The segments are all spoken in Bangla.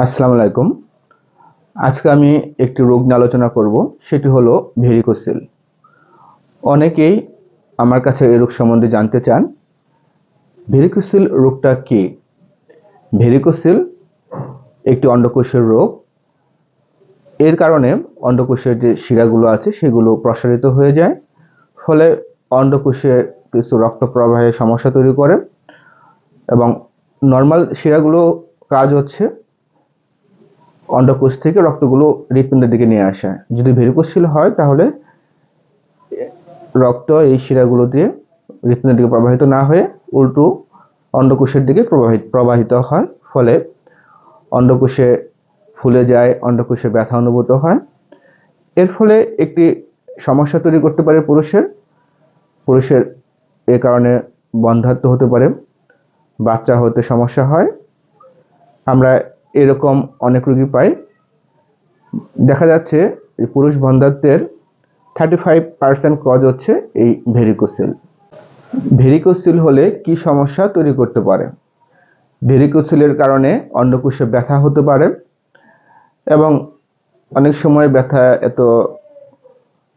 আসসালামু আলাইকুম। আজকে আমি একটি রোগ নিয়ে আলোচনা করব, সেটি হলো ভেরিকোসেল। অনেকেই আমার কাছে এই রোগ সম্বন্ধে জানতে চান, ভেরিকোসেল রোগটা কি? ভেরিকোসেল একটি অন্ডকোষের রোগ। এর কারণে অন্ডকোষের যে শিরাগুলো আছে, সেগুলো প্রসারিত হয়ে যায়, ফলে অন্ডকোষে কিছু রক্ত প্রবাহের সমস্যা তৈরি করে এবং নর্মাল শিরাগুলো কাজ হচ্ছে। অন্ডকোষ থেকে রক্তগুলো হৃৎপিণ্ডের দিকে নিয়ে আসে। যদি ভেরিকোসিল হয়, তাহলে রক্ত এই শিরাগুলো দিয়ে হৃৎপিণ্ডের দিকে প্রবাহিত না হয়ে উল্টো অন্ডকোষের দিকে প্রবাহিত প্রবাহিত হয়। ফলে অন্ডকোষে ফুলে যায়, অন্ডকোষে ব্যথা অনুভূত হয়। এর ফলে একটি সমস্যা তৈরি করতে পারে পুরুষের। পুরুষের এ কারণে বন্ধাত্ম হতে পারে। বাচ্চা হতে সমস্যা হয়। আমরা এরকম অনেক রোগী পাই। দেখা যাচ্ছে পুরুষ বন্ধাত্বের থার্টি ফাইভ পার্সেন্ট কজ হচ্ছে এই ভেরিকোসেল ভেরিকোসিল হলে কি সমস্যা তৈরি করতে পারে? ভেরিকোসিলের কারণে অন্ডকোষে ব্যথা হতে পারে এবং অনেক সময় ব্যথা এত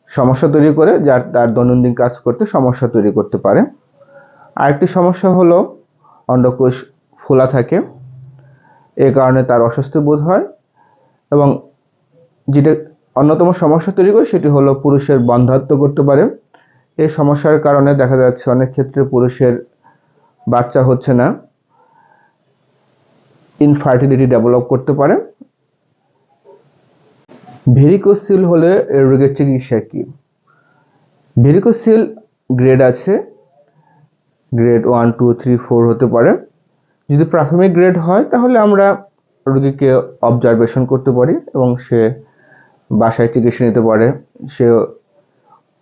সমস্যা তৈরি করে যার, তার দৈনন্দিন কাজ করতে সমস্যা তৈরি করতে পারে। আরেকটি সমস্যা হলো অন্ডকোষ ফোলা থাকে। এ কারণে তার অস্বস্তি বোধ হয় এবং যেটা অন্যতম সমস্যা তৈরি করে সেটি হলো পুরুষের বন্ধাত্ব করতে পারে। এই সমস্যার কারণে দেখা যাচ্ছে অনেক ক্ষেত্রে পুরুষের বাচ্চা হচ্ছে না। ইনফার্টিলিটি ডেভেলপ করতে পারে। ভেরিকোসিল হলে এর রোগের চিকিৎসা কি? ভেরিকোসিল গ্রেড আছে। Grade one two three four হতে পারে। যদি প্রাথমিক গ্রেড হয়, তাহলে আমরা রোগীকে অবজারভেশন করতে পারি এবং সে বাসায় চিকিৎসা নিতে পারে, সে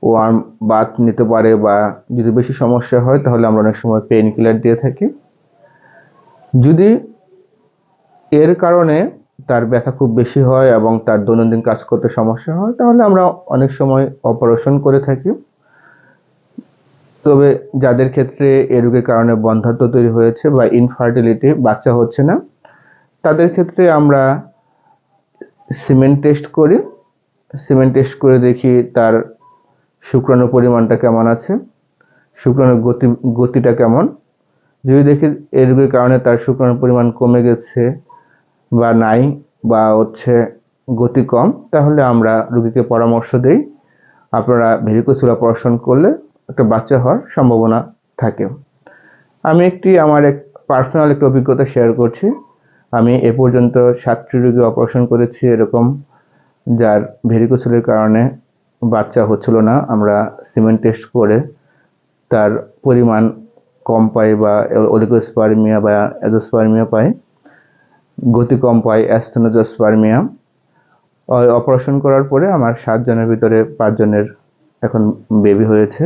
ওয়ার্ম বাথ নিতে পারে বা যদি বেশি সমস্যা হয়, তাহলে আমরা অনেক সময় পেইন কিলার দিয়ে থাকি। যদি এর কারণে তার ব্যথা খুব বেশি হয় এবং তার দৈনন্দিন কাজ করতে সমস্যা হয়, তাহলে আমরা অনেক সময় অপারেশন করে থাকি। তবে যাদের ক্ষেত্রে এ রোগের কারণে বন্ধাত্ব তৈরি হয়েছে বা ইনফার্টিলিটি বাচ্চা হচ্ছে না, তাদের ক্ষেত্রে আমরা সিমেন্ট টেস্ট করি। সিমেন্ট টেস্ট করে দেখি তার শুক্রাণুর পরিমাণটা কেমন আছে, শুক্রাণুর গতি, গতিটা কেমন। যদি দেখি এ রোগের কারণে তার শুক্রাণুর পরিমাণ কমে গেছে বা নাই বা হচ্ছে গতি কম, তাহলে আমরা রুগীকে পরামর্শ দেই। আপনারা ভেরিকোসিল অপারেশন করলে একটা বাচ্চা হওয়ার সম্ভাবনা থাকে। আমি একটি, আমার এক পার্সোনাল একটা অভিজ্ঞতা শেয়ার করছি। আমি এ পর্যন্ত সাতটি রোগী অপারেশন করেছি এরকম, যার ভেরিকোসিলের কারণে বাচ্চা হচ্ছিল না। আমরা সিমেন্ট টেস্ট করে তার পরিমাণ কম পাই বা অলিগোস্পার্মিয়া বা অ্যাজোস্পার্মিয়া পাই। গতি কম পাই অ্যাস্থেনোজোস্পার্মিয়া অপারেশন করার পরে আমার সাতজনের ভিতরে পাঁচজনের এখন বেবি হয়েছে।